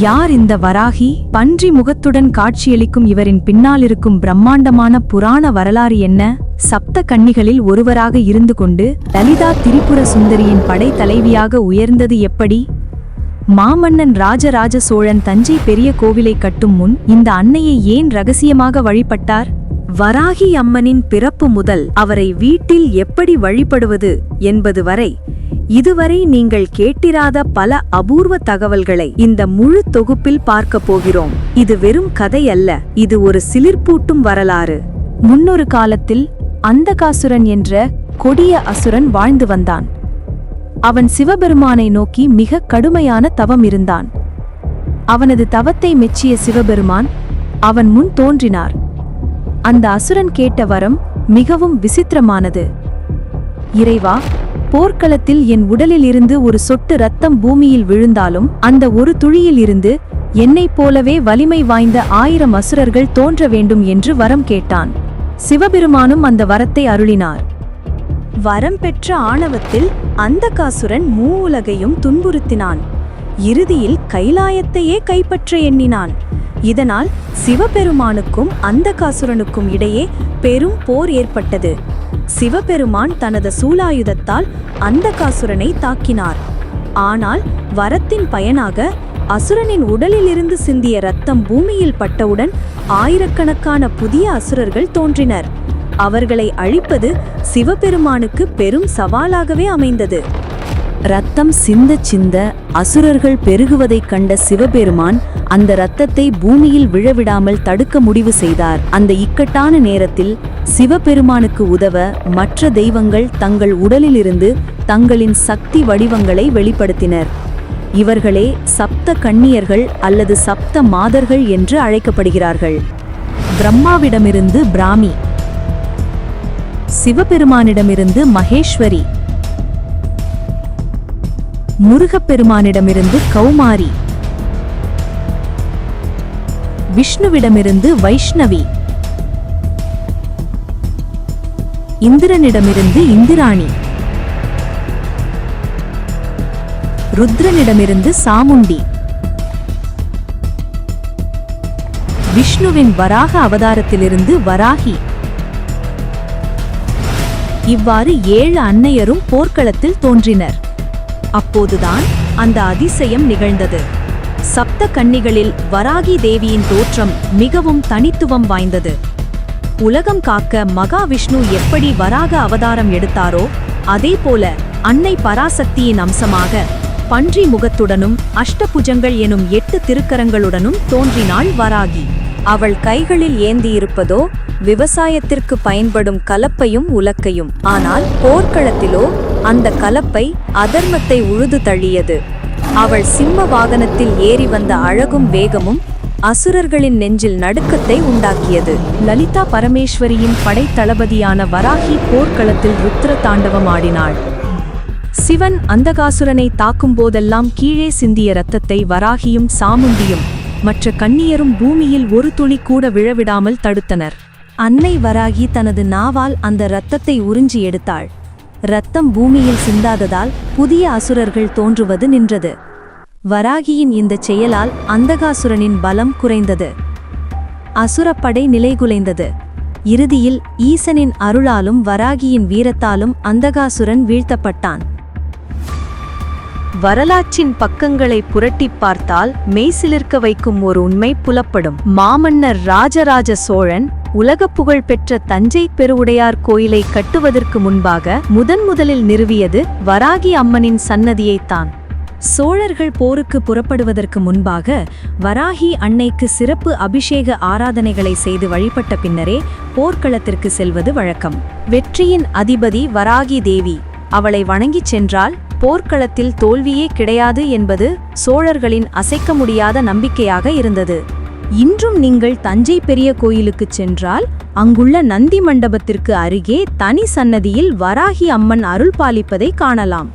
யார் இந்த வராகி? பன்றி முகத்துடன் காட்சியளிக்கும் இவரின் பின்னாலிருக்கும் பிரம்மாண்டமான புராண வரலாறு என்ன? சப்த கன்னிகளில் ஒருவராக இருந்து கொண்டு லலிதா திரிபுர சுந்தரியின் படை தலைவியாக உயர்ந்தது எப்படி? மாமன்னன் ராஜராஜ சோழன் தஞ்சை பெரிய கோவிலை கட்டும் முன் இந்த அன்னையை ஏன் ரகசியமாக வழிபட்டார்? வராகி அம்மனின் பிறப்பு முதல் அவரை வீட்டில் எப்படி வழிபடுவது என்பது வரை இதுவரை நீங்கள் கேட்டிராத பல அபூர்வ தகவல்களை இந்த முழு தொகுப்பில் பார்க்க போகிறோம். இது வெறும் கதை அல்ல இது ஒரு சிலிர்ப்பூட்டும் வரலாறு. முன்னொரு காலத்தில் அந்தகாசுரன் என்ற கொடிய அசுரன் வாழ்ந்து வந்தான். அவன் சிவபெருமானை நோக்கி மிக கடுமையான தவம் இருந்தான். அவனது தவத்தை மெச்சிய சிவபெருமான் அவன் முன் தோன்றினார். அந்த அசுரன் கேட்ட வரம் மிகவும் விசித்திரமானது. இறைவா போர்க்களத்தில் என் உடலில் இருந்து ஒரு சொட்டு ரத்தம் பூமியில் விழுந்தாலும் அந்த ஒரு துளியில் இருந்து என்னைப் போலவே வலிமை வாய்ந்த ஆயிரம் அசுரர்கள் தோன்ற வேண்டும் என்று வரம் கேட்டான். சிவபெருமானும் அந்த வரத்தை அருளினார். வரம் பெற்ற ஆணவத்தில் அந்தகாசுரன் மூவுலகையும் துன்புறுத்தினான். இறுதியில் கைலாயத்தையே கைப்பற்ற எண்ணினான். இதனால் சிவபெருமானுக்கும் அந்தகாசுரனுக்கும் இடையே பெரும் போர் ஏற்பட்டது. சிவபெருமான் தனது சூலாயுதத்தால் அந்தகாசுரனை தாக்கினார். ஆனால் வரத்தின் பயனாக அசுரனின் உடலிலிருந்து சிந்திய ரத்தம் பூமியில் பட்டவுடன் ஆயிரக்கணக்கான புதிய அசுரர்கள் தோன்றினர். அவர்களை அழிப்பது சிவபெருமானுக்கு பெரும் சவாலாகவே அமைந்தது. ரத்தம் சிந்த சிந்த அசுரர்கள் பெருகுவதைக் கண்ட சிவபெருமான் அந்த ரத்தத்தை பூமியில் விழவிடாமல் தடுக்க முடிவு செய்தார். அந்த இக்கட்டான நேரத்தில் சிவபெருமானுக்கு உதவ மற்ற தெய்வங்கள் தங்கள் உடலிலிருந்து தங்களின் சக்தி வடிவங்களை வெளிப்படுத்தினர். இவர்களே சப்த கண்ணியர்கள் அல்லது சப்த மாதர்கள் என்று அழைக்கப்படுகிறார்கள். பிரம்மாவிடமிருந்து பிராமி சிவபெருமானிடமிருந்து மகேஸ்வரி முருகப்பெருமானிடமிருந்து கௌமாரி. விஷ்ணுவிடமிருந்து வைஷ்ணவி. இந்திரனிடமிருந்து இந்திராணி. ருத்ரனிடமிருந்து சாமுண்டி. விஷ்ணுவின் வராக அவதாரத்திலிருந்து வராகி. இவ்வாறு ஏழு அன்னையரும் போர்க்களத்தில் தோன்றினர். அப்போதுதான் அந்த அதிசயம் நிகழ்ந்தது. சப்த கன்னிகளில் வராகி தேவியின் தோற்றம் மிகவும் தனித்துவம் வாய்ந்தது. உலகம் காக்க மகாவிஷ்ணு எப்படி வராக அவதாரம் எடுத்தாரோ அதேபோல அன்னை பராசக்தியின் அம்சமாக பன்றி முகத்துடனும் அஷ்டபுஜங்கள் எனும் எட்டு திருக்கரங்களுடனும் தோன்றினாள் வராகி. அவள் கைகளில் ஏந்தியிருப்பதோ விவசாயத்திற்கு பயன்படும் கலப்பையும் உலக்கையும். ஆனால் போர்க்களத்திலோ அந்த கலப்பை அதர்மத்தை உழுது தள்ளியது. அவள் சிம்ம வாகனத்தில் ஏறி வந்த அழகும் வேகமும் அசுரர்களின் நெஞ்சில் நடுக்கத்தை உண்டாக்கியது. லலிதா பரமேஸ்வரியின் படைத்தளபதியான வராகி போர்க்களத்தில் ருத்ர தாண்டவம் ஆடினாள். சிவன் அந்தகாசுரனை தாக்கும் போதெல்லாம் கீழே சிந்திய இரத்தத்தை வராகியும் சாமுந்தியும் மற்ற கண்ணியரும் பூமியில் ஒரு துளி கூட விழவிடாமல் தடுத்தனர். அன்னை வராகி தனது நாவால் அந்த இரத்தத்தை உறிஞ்சி எடுத்தாள். இரத்தம் பூமியில் சிந்தாததால் புதிய அசுரர்கள் தோன்றுவது நின்றது. வராகியின் இந்தச் செயலால் அந்தகாசுரனின் பலம் குறைந்தது. அசுரப்படை நிலைகுலைந்தது. இறுதியில் ஈசனின் அருளாலும் வராகியின் வீரத்தாலும் அந்தகாசுரன் வீழ்த்தப்பட்டான். வரலாற்றின் பக்கங்களை புரட்டிப் பார்த்தால் மெய்சிலிர்க்க வைக்கும் ஒரு உண்மை புலப்படும். மாமன்னர் ராஜராஜ சோழன் உலக புகழ் பெற்ற தஞ்சை பெருவுடையார் கோயிலை கட்டுவதற்கு முன்பாக முதன் முதலில் நிறுவியது வராகி அம்மனின் சன்னதியைத்தான் சோழர்கள் போருக்கு புறப்படுவதற்கு முன்பாக வராகி அன்னைக்கு சிறப்பு அபிஷேக ஆராதனைகளை செய்து வழிபட்ட பின்னரே போர்க்களத்திற்கு செல்வது வழக்கம். வெற்றியின் அதிபதி வராகி தேவி அவளை வணங்கிச் சென்றால் போர்க்களத்தில் தோல்வியே கிடையாது என்பது சோழர்களின் அசைக்க முடியாத நம்பிக்கையாக இருந்தது. இன்றும் நீங்கள் தஞ்சை பெரிய கோயிலுக்குச் சென்றால் அங்குள்ள நந்தி மண்டபத்திற்கு அருகே தனி சன்னதியில் வராகி அம்மன் அருள் பாலிப்பதை காணலாம்.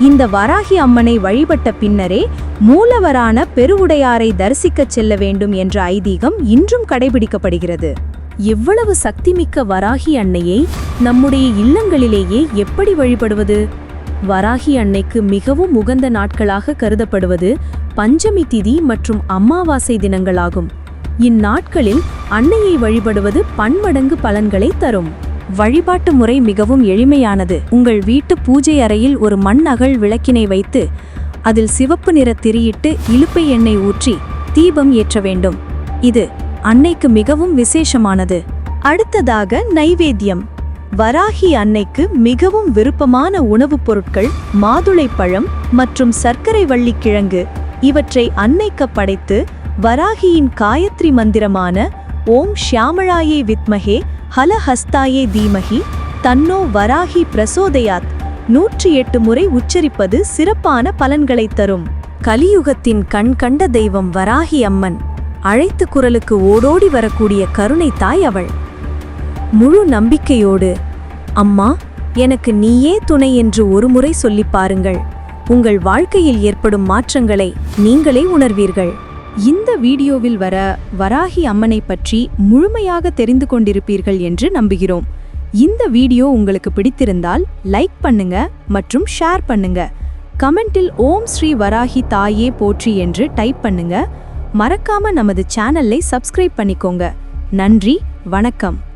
இந்த வராகி அம்மனை வழிபட்ட பின்னரே மூலவரான பெருவுடையாரை தரிசிக்கச் செல்ல வேண்டும் என்ற ஐதீகம் இன்றும் கடைபிடிக்கப்படுகிறது. எவ்வளவு சக்திமிக்க வராகி அன்னையை நம்முடைய இல்லங்களிலேயே எப்படி வழிபடுவது? வராகி அன்னைக்கு மிகவும் உகந்த நாட்களாக கருதப்படுவது பஞ்சமி திதி மற்றும் அமாவாசை தினங்களாகும். இந்நாட்களில் அன்னையை வழிபடுவது பன்மடங்கு பலன்களை தரும். வழிபாட்டு முறை மிகவும் எளிமையானது. உங்கள் வீட்டு பூஜை அறையில் ஒரு மண் அகல் விளக்கினை வைத்து அதில் சிவப்பு நிற திரியிட்டு இலுப்பை எண்ணெய் ஊற்றி தீபம் ஏற்ற வேண்டும். இது அன்னைக்கு மிகவும் விசேஷமானது. அடுத்ததாக நைவேத்தியம். வராகி அன்னைக்கு மிகவும் விருப்பமான உணவுப் பொருட்கள் மாதுளைப்பழம் மற்றும் சர்க்கரை வள்ளிக் கிழங்கு. இவற்றை அன்னைக்கு படைத்து வராகியின் காயத்ரி மந்திரமான ஓம் ஷியாமளாயே வித்மகே ஹலஹஸ்தாயே தீமகி தன்னோ வராகி பிரசோதயாத் நூற்றி எட்டு முறை உச்சரிப்பது சிறப்பான பலன்களைத் தரும். கலியுகத்தின் கண் கண்ட தெய்வம் வராகி அம்மன். அழைத்து குரலுக்கு ஓடோடி வரக்கூடிய கருணை தாய் அவள். முழு நம்பிக்கையோடு அம்மா எனக்கு நீயே துணை என்று ஒருமுறை சொல்லிப் பாருங்கள். உங்கள் வாழ்க்கையில் ஏற்படும் மாற்றங்களை நீங்களே உணர்வீர்கள் இந்த வீடியோவில் வர வராகி அம்மனை பற்றி முழுமையாக தெரிந்து கொண்டிருப்பீர்கள் என்று நம்புகிறோம். இந்த வீடியோ உங்களுக்கு பிடித்திருந்தால் லைக் பண்ணுங்க மற்றும் ஷேர் பண்ணுங்க. கமெண்டில் ஓம் ஸ்ரீ வராகி தாயே போற்றி என்று டைப் பண்ணுங்க. மறக்காம நமது சேனலை சப்ஸ்கிரைப் பண்ணிக்கோங்க. நன்றி வணக்கம்.